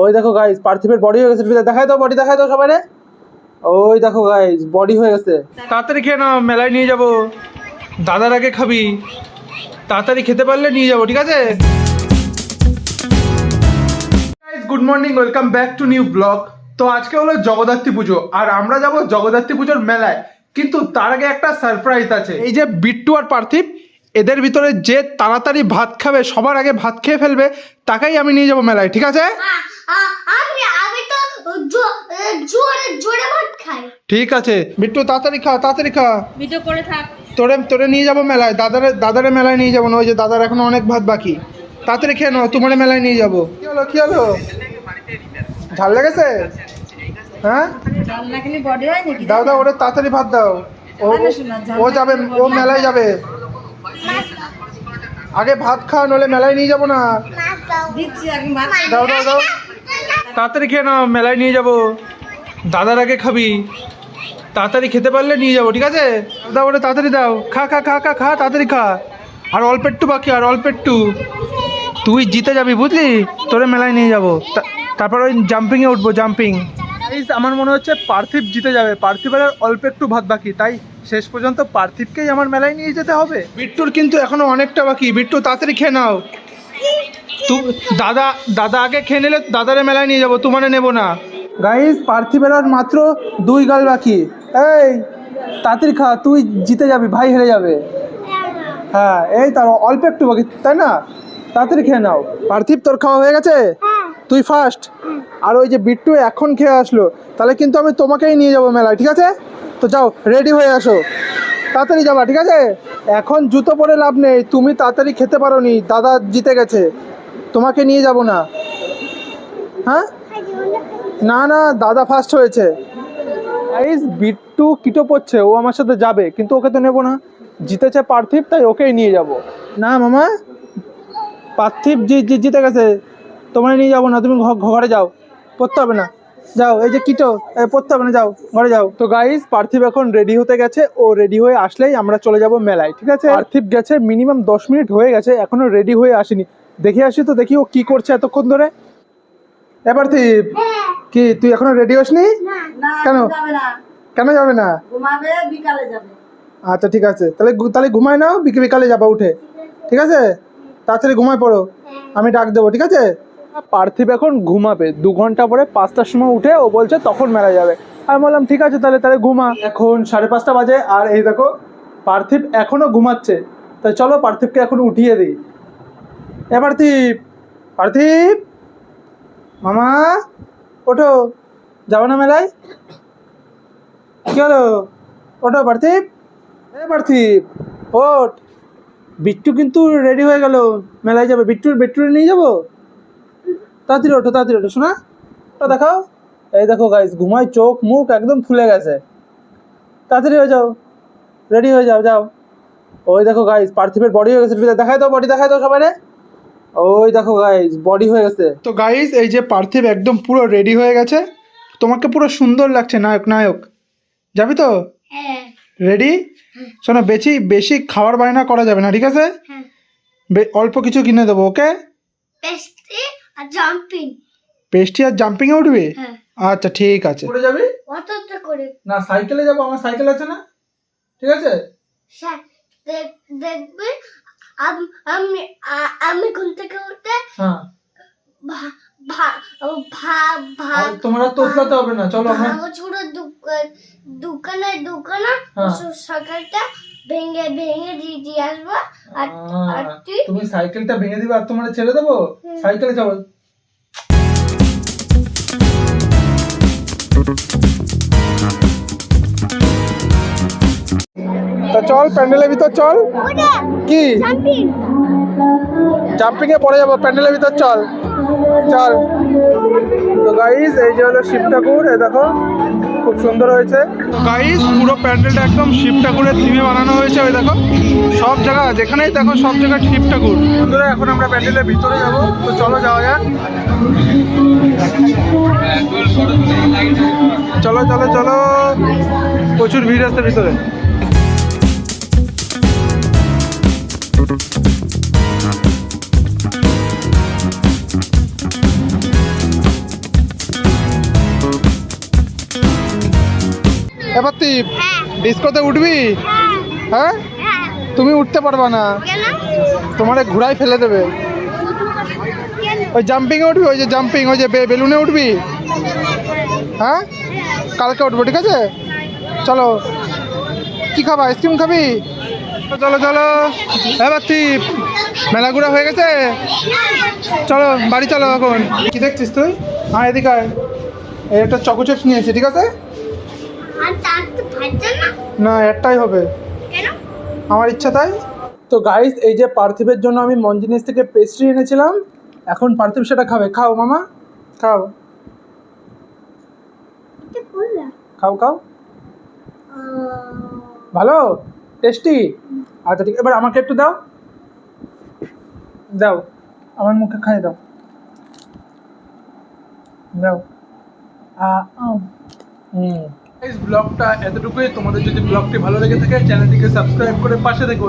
ওই দেখো guys পার্থিবের body হয়ে গেছে দেখাই দাও বডি দেখাই দাও সবাই ওই দেখো গাইস বডি হয়ে গেছে। তাড়াতাড়ি খেয়ে নাও, মেলায় নিয়ে যাব। দাদার আগে খাবি। তাড়াতাড়ি খেতে পারলে নিয়ে যাব, ঠিক আছে? Good morning welcome back to new blog তো আজকে হলো জগদ্ধাত্রী পুজো, আর আমরা যাব জগদ্ধাত্রী পুজোর মেলায়। কিন্তু তার আগে একটা সারপ্রাইজ আছে। এই যে বিট্টু আর পার্থিব এদের ভিতরে যে তাড়াতাড়ি ভাত খাবে সবার আগে ভাত খেয়ে ফেলবে তাকেই আমি নিয়ে যাব মেলায় ঠিক আছে? ঠিক আছে। বিট্টু তাড়াতাড়ি খা তাড়াতাড়ি খা। ভিডিও করে থাক। তোরে তোরে নিয়ে যাব মেলায় দাদারে দাদারে মেলায় নিয়ে যাব না ওই যে দাদার এখন অনেক ভাত বাকি। তাড়াতাড়ি খেয়ে নাও তোমার মেলায় নিয়ে যাব। কি হলো কি হলো? ঝাল লেগেছে? হ্যাঁ? হয় দাও দাও ওরে তাড়াতাড়ি ভাত দাও। ও ও যাবে ও মেলায় যাবে। আগে ভাত খাও নলে মেলায় নিয়ে যাব না। দিচ্ছি আগে ভাত। দাও দাও দাও। তাড়াতাড়ি খেয়ে নাও মেলায় নিয়ে যাব। দাদার আগে খাবি। তাড়াতাড়ি খেতে পারলে নিয়ে যাব ঠিক আছে? দাও ওটা তাড়াতাড়ি দাও। খা খা খা খা খা তাড়াতাড়ি খা। আর অল্প একটু বাকি আর অল্প একটু। তুই জিতে যাবি বুঝলি? তোরে মেলায় নিয়ে যাব। তা- তারপর ওই জাম্পিংয়ে উঠবো জাম্পিং আমার মনে হচ্ছে পার্থিব জিতে যাবে। পার্থিবের আর অল্প একটু ভাত বাকি তাই শেষ পর্যন্ত পার্থিবকেই আমার মেলায় নিয়ে যেতে হবে। বিট্টুর কিন্তু এখনও অনেকটা বাকি। বিট্টু তাড়াতাড়ি খেয়ে নাও। তু দাদা দাদা আগে খেয়ে নিলে দাদারে মেলায় নিয়ে যাব তোমারে নেব না। গাইস পার্থিবের আর মাত্র দুই গাল বাকি। এই তাড়াতাড়ি খা তুই জিতে যাবি ভাই হেরে যাবে। হ্যাঁ এই তার অল্প একটু বাকি তাই না? তাড়াতাড়ি খেয়ে নাও। পার্থিব তোর খাওয়া হয়ে গেছে? তুই ফার্স্ট আর ওই যে বিট্টু এখন খেয়ে আসলো তাহলে কিন্তু আমি তোমাকেই নিয়ে যাব মেলায় ঠিক আছে? তো যাও রেডি হয়ে আসো। তাড়াতাড়ি যাবা, ঠিক আছে? এখন জুতো পরে লাভ নেই, তুমি তাড়াতাড়ি খেতে পারো নি দাদা জিতে গেছে। তোমাকে নিয়ে যাব না। হ্যাঁ? না না, দাদা ফার্স্ট হয়েছে। গাইস বিট্টু কিটো পড়ছে, ও আমার সাথে যাবে, কিন্তু ওকে তো নেব না। জিতেছে পার্থিব, তাই ওকেই নিয়ে যাব। না, মামা? পার্থিব জিতে গেছে, তোমায় নিয়ে যাব না, তুমি ঘরে যাও, পড়তে হবে না। যাও এই যে কিটো এ, পড়তে হবে না যাও ঘরে যাও। তো গাইস পার্থিব এখন রেডি হতে গেছে ও রেডি হয়ে আসলেই আমরা চলে যাব মেলায় ঠিক আছে? পার্থিব গেছে মিনিমাম দশ মিনিট হয়ে গেছে এখনও রেডি হয়ে আসেনি। দেখে আসি তো দেখি ও কি করছে এতক্ষণ ধরে। এ পার্থিব কি তুই এখনও রেডি হসনি? কেন? কেন যাবে না? ঘুমাবে বিকালে যাবে। আচ্ছা ঠিক আছে। তাহলে তাহলে ঘুমায় নাও বিকে বিকালে যাবা উঠে। ঠিক আছে? তাড়াতাড়ি ঘুমায় পড়ো। আমি ডাক দেবো ঠিক আছে? পার্থিব এখন ঘুমাবে। দু ঘণ্টা পরে পাঁচটার সময় উঠে ও বলছে তখন মেলা যাবে। আমি বললাম, ঠিক আছে, তাহলে তাহলে ঘুমা। এখন সাড়ে পাঁচটা বাজে আর এই দেখো, পার্থিব এখনও ঘুমাচ্ছে। তাই চলো পার্থিবকে এখন উঠিয়ে দিই। এ পার্থিব পার্থিব! মামা, ওঠো। যাব না মেলায়। কি হলো? ওঠো পার্থিব। এ পার্থিব, ওঠ। বিট্টু কিন্তু রেডি হয়ে গেল। মেলায় যাবে। বিট্টুর, বিট্টুরে নিয়ে যাব? তাড়াতাড়ি ওঠো তাড়াতাড়ি ওঠো শোনা? ওটা দেখাও। এই দেখো গাইস ঘুমায় চোখ মুখ একদম ফুলে গেছে। তাড়াতাড়ি হয়ে যাও। রেডি হয়ে যাও যাও। ওই দেখো গাইস পার্থিবের বডি হয়ে গেছে দেখাই দাও বডি দেখাই দাও সবাই ওই দেখো গাইস বডি হয়ে গেছে। তো গাইস এই যে পার্থিব একদম পুরো রেডি হয়ে গেছে। তোমাকে পুরো সুন্দর লাগছে নায়ক নায়ক। যাবি তো? হ্যাঁ। রেডি শোনো বেশি বেশি খাবার বায়না করা যাবে না ঠিক আছে? হ্যাঁ। বে- অল্প কিছু কিনে দেবো ওকে আর জাম্পিং পেস্টি আর জাম্পিংয়ে উঠবি? হ্যাঁ। আচ্ছা ঠিক আছে। উঠে যাবি? অতটা করে? না সাইকেলে যাব আমার সাইকেল আছে না? ঠিক আছে? দেখবে আম- আমি আমি ঘুম থেকে উঠে হ্যাঁ। তোমার আর তোতলাতে হবে না চলো আমরা দোকান দোকানে দোকানে হ্যাঁ। সকালটা ভেঙে ভেঙে দিয়ে আসব? আর আর তুই? তুমি সাইকেলটা ভেঙে দিবে আর তোমার ছেড়ে দেবো? সাইকেলে যাব তা চল প্যান্ডেলের ভিতর চল। কি? জাম্পিং এ পড়ে যাব প্যান্ডেলের ভিতর চল। চল। তো গাইস এই যে হলো শিব ঠাকুর এই দেখো। খুব সুন্দর হয়েছে। গাইস পুরো প্যান্ডেলটা একদম শিব ঠাকুরের থিমে বানানো হয়েছে ওই দেখো। সব জায়গা যেখানেই দেখো সব জায়গায় শিব ঠাকুর। বন্ধুরা এখন আমরা প্যান্ডেলের ভিতরে যাব তো চলো যাওয়া যাক। চলো চলো চলো। প্রচুর ভিড় আছে ভিতরে। হ্যাঁ। ডিস্কোতে উঠবি? হ্যাঁ। হ্যাঁ? হ্যাঁ। তুমি উঠতে পারবা না। তোমার ঘুরাই ফেলে দেবে। ওই জাম্পিংয়ে উঠবি ওই যে জাম্পিং ওই যে বে- বেলুনে উঠবি? হ্যাঁ? কালকে উঠবো ঠিক আছে? চলো। কি খাবা? আইসক্রিম খাবি? চলো চলো। এবার তুই মেলা ঘোরা হয়ে গেছে? চলো বাড়ি চলো এখন। কি দেখছিস তুই? হ্যাঁ এদিকে একটা চকো চিপস নিয়েছি ঠিক আছে? না। একটাই হবে। আমার ইচ্ছা তাই। তো গাইস এই যে পার্থিবের জন্য আমি মঞ্জিনিস থেকে পেস্ট্রি এনেছিলাম। এখন পার্থিব সেটা খাবে। খাও মামা খাও। খাও খাও। ভালো? টেস্টি আচ্ছা ঠিক এবার আমাকে একটু দাও। দাও। আমার মুখে খাইয়ে দাও। দাও। হুম। ব্লগটা এতটুকুই। তোমাদের যদি ব্লগটি ভালো লেগে থাকে চ্যানেলটিকে সাবস্ক্রাইব করে পাশে দেখো